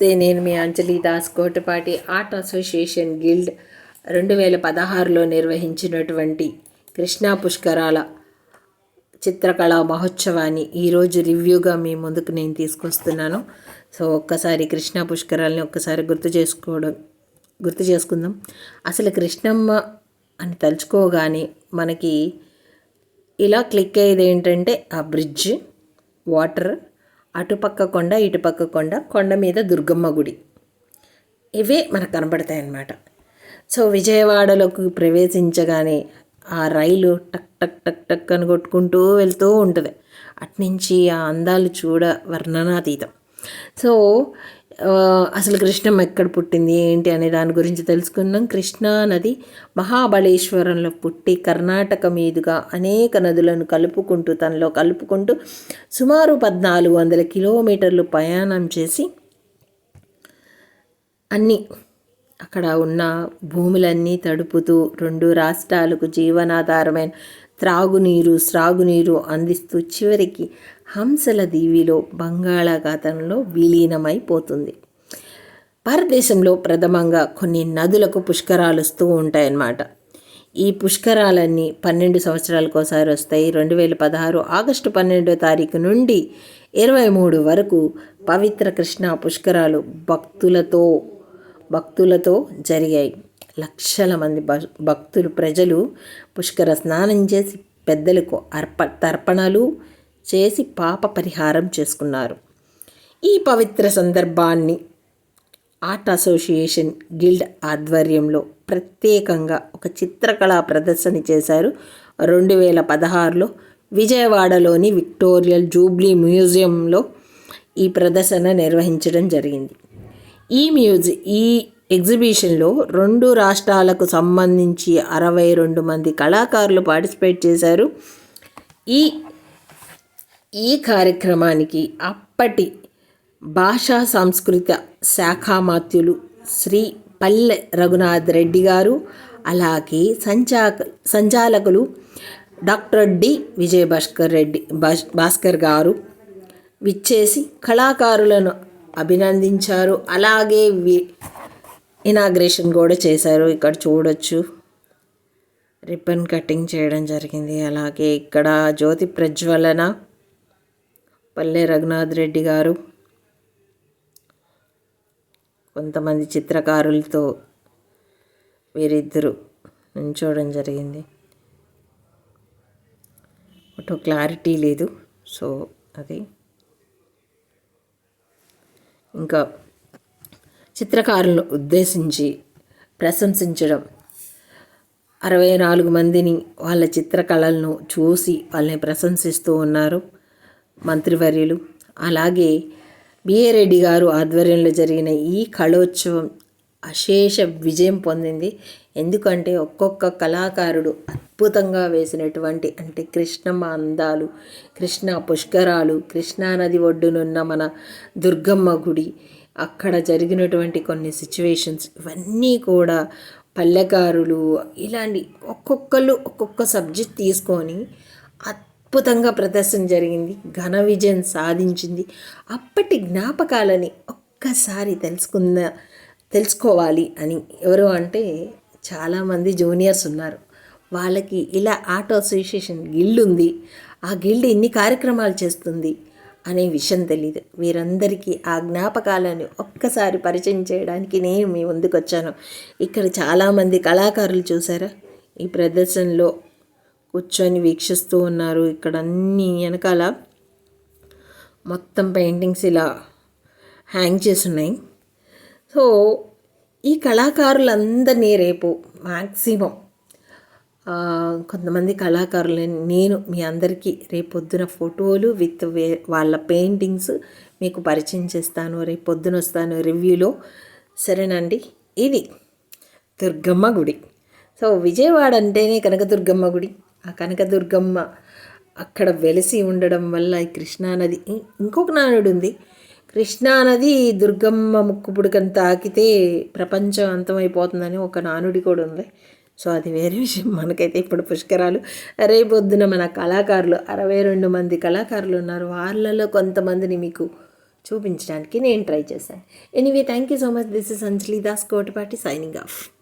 నమస్తే నేను మీ Anjali Das Kotapati art association guild రెండు వేల పదహారులో నిర్వహించినటువంటి కృష్ణా పుష్కరాల చిత్రకళా మహోత్సవాన్ని ఈరోజు రివ్యూగా మీ ముందుకు నేను తీసుకొస్తున్నాను. సో ఒక్కసారి కృష్ణా పుష్కరాలని ఒక్కసారి గుర్తు చేసుకోవడం గుర్తు చేసుకుందాం. అసలు కృష్ణమ్మ అని తలుచుకోగానే మనకి ఇలా క్లిక్ అయ్యేది ఏంటంటే ఆ బ్రిడ్జ్ వాటర్ అటుపక్క కొండ ఇటుపక్క కొండ కొండ మీద దుర్గమ్మ గుడి. ఇవే మనకు కనబడతాయి అన్నమాట సో విజయవాడలోకి ప్రవేశించగానే ఆ రైలు టక్ టక్ టక్ టక్ అని కొట్టుకుంటూ వెళ్తూ ఉంటుంది. అట్నుంచి ఆ అందాలు చూడ వర్ణనాతీతం. సో అసలు కృష్ణం ఎక్కడ పుట్టింది ఏంటి అనే దాని గురించి తెలుసుకున్నాం కృష్ణా నది మహాబలేశ్వరంలో పుట్టి కర్ణాటక మీదుగా అనేక నదులను కలుపుకుంటూ తనలో కలుపుకుంటూ సుమారు పద్నాలుగు వందల కిలోమీటర్లు ప్రయాణం చేసి అన్నీ అక్కడ ఉన్న భూములన్నీ తడుపుతూ రెండు రాష్ట్రాలకు జీవనాధారమైన త్రాగునీరు స్రాగునీరు అందిస్తూ చివరికి హంసల దీవిలో బంగాళాఖాతంలో విలీనమైపోతుంది. భారతదేశంలో ప్రథమంగా కొన్ని నదులకు పుష్కరాలు వస్తూ ఉంటాయన్నమాట. ఈ పుష్కరాలన్నీ పన్నెండు సంవత్సరాలకు ఒకసారి వస్తాయి. రెండు వేల పదహారు ఆగస్టు పన్నెండో తారీఖు నుండి ఇరవై మూడు వరకు పవిత్ర కృష్ణ పుష్కరాలు భక్తులతో భక్తులతో జరిగాయి. లక్షల మంది భక్తులు ప్రజలు పుష్కర స్నానం చేసి పెద్దలకు అర్ప తర్పణలు చేసి పాప పరిహారం చేసుకున్నారు. ఈ పవిత్ర సందర్భాన్ని ఆర్ట్ అసోసియేషన్ గిల్డ్ ఆధ్వర్యంలో ప్రత్యేకంగా ఒక చిత్రకళా ప్రదర్శన చేశారు. రెండు వేల పదహారులో విజయవాడలోని విక్టోరియల్ జూబ్లీ మ్యూజియంలో ఈ ప్రదర్శన నిర్వహించడం జరిగింది. ఈ మ్యూజి ఈ ఎగ్జిబిషన్లో రెండు రాష్ట్రాలకు సంబంధించి అరవై రెండు మంది కళాకారులు పార్టిసిపేట్ చేశారు. ఈ ఈ కార్యక్రమానికి అప్పటి భాషా సంస్కృత శాఖామాత్యులు శ్రీ పల్లె రఘునాథ్ రెడ్డి గారు అలాగే సంచా సంచాలకులు డాక్టర్ డి విజయభాస్కర్ రెడ్డి భాస్కర్ గారు విచ్చేసి కళాకారులను అభినందించారు. అలాగే వి ఇనాగ్రేషన్ కూడా చేశారు. ఇక్కడ చూడొచ్చు. రిబ్బన్ కటింగ్ చేయడం జరిగింది. అలాగే ఇక్కడ జ్యోతి ప్రజ్వలన పల్లె రఘునాథ్ రెడ్డి గారు కొంతమంది చిత్రకారులతో వీరిద్దరు నుంచోవడం జరిగింది. ఫోటో క్లారిటీ లేదు. సో అది. ఇంకా చిత్రకారులను ఉద్దేశించి ప్రశంసించడం. అరవై నాలుగు మందిని వాళ్ళ చిత్రకళలను చూసి వాళ్ళని ప్రశంసిస్తూ ఉన్నారు మంత్రివర్యులు. అలాగే బిఏ రెడ్డి గారు ఆధ్వర్యంలో జరిగిన ఈ కళోత్సవం అశేష విజయం పొందింది. ఎందుకంటే ఒక్కొక్క కళాకారుడు అద్భుతంగా వేసినటువంటి అంటే కృష్ణమ్మ అందాలు కృష్ణ పుష్కరాలు కృష్ణానది ఒడ్డునున్న మన దుర్గమ్మ గుడి అక్కడ జరిగినటువంటి కొన్ని సిచ్యువేషన్స్ ఇవన్నీ కూడా పల్లెకారులు ఇలాంటి ఒక్కొక్కరు ఒక్కొక్క సబ్జెక్ట్ తీసుకొని అద్భుతంగా ప్రదర్శన జరిగింది ఘన విజయం సాధించింది. అప్పటి జ్ఞాపకాలని ఒక్కసారి తెలుసుకుంద తెలుసుకోవాలి అని ఎవరు అంటే చాలామంది జూనియర్స్ ఉన్నారు. వాళ్ళకి ఇలా ఆర్ట్ అసోసియేషన్ గిల్డ్ ఉంది. ఆ గిల్డ్ ఇన్ని కార్యక్రమాలు చేస్తుంది. అనే విషయం తెలియదు వీరందరికీ ఆ జ్ఞాపకాలను ఒక్కసారి పరిచయం చేయడానికి నేను మీ ముందుకు వచ్చాను ఇక్కడ చాలామంది కళాకారులు చూసారా? ఈ ప్రదర్శనలో కూర్చొని వీక్షిస్తూ ఉన్నారు. ఇక్కడ అన్ని వెనకాల మొత్తం పెయింటింగ్స్ ఇలా హ్యాంగ్ చేసి ఉన్నాయి సో ఈ కళాకారులందరినీ రేపు మ్యాక్సిమం కొంతమంది కళాకారులని నేను మీ అందరికీ రేపొద్దున ఫోటోలు విత్ వే వాళ్ళ పెయింటింగ్స్ మీకు పరిచయం చేస్తాను. రేపొద్దున వస్తాను రివ్యూలో. సరేనండి? ఇది దుర్గమ్మ గుడి. సో విజయవాడ అంటేనే కనకదుర్గమ్మ గుడి. ఆ కనకదుర్గమ్మ అక్కడ వెలిసి ఉండడం వల్ల ఈ కృష్ణానది ఇంకొక నానుడు ఉంది. కృష్ణానది దుర్గమ్మ ముక్కుపుడుకని తాకితే ప్రపంచం అంతమైపోతుందని ఒక నానుడి కూడా ఉంది. సో అది వేరే విషయం. మనకైతే ఇప్పుడు పుష్కరాలు. రేపొద్దున మన కళాకారులు అరవై రెండు మంది కళాకారులు ఉన్నారు. వాళ్ళలో కొంతమందిని మీకు చూపించడానికి నేను ట్రై చేశాను. Anyway thank you so much. This is Anjali Das Kotapati signing off.